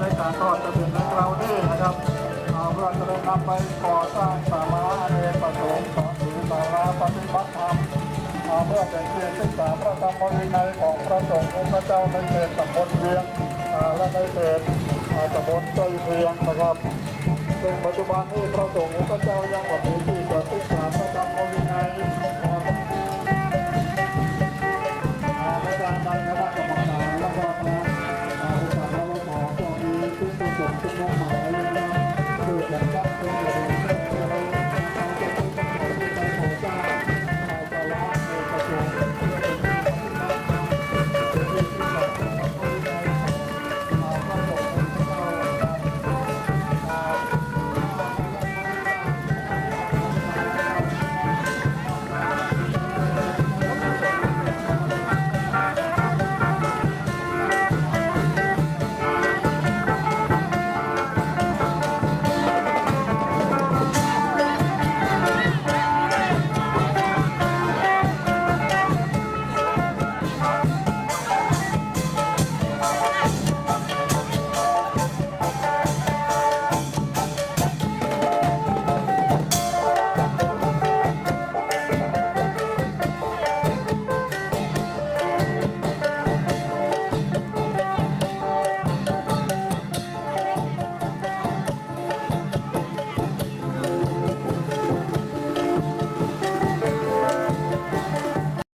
ในการทอดกระถิ่นในคราวนี้นะครับอาเพื่อจะได้นำไปก่อสร้างสามาอเนกประสงค์ต่อหรือสาราปฏิบัติธรรมอ่าเพื่อเป็นเพียงศึกษาพระธรรมวินัยของพระสงฆ์องค์พระเจ้าในเขตตำบลเวียงและในเขตตำบลใจเวียงนะครับซึ่งปัจจุบันนี้พระสงฆ์องค์พระเจ้ายังหมดมีที่จะศึกษา 不需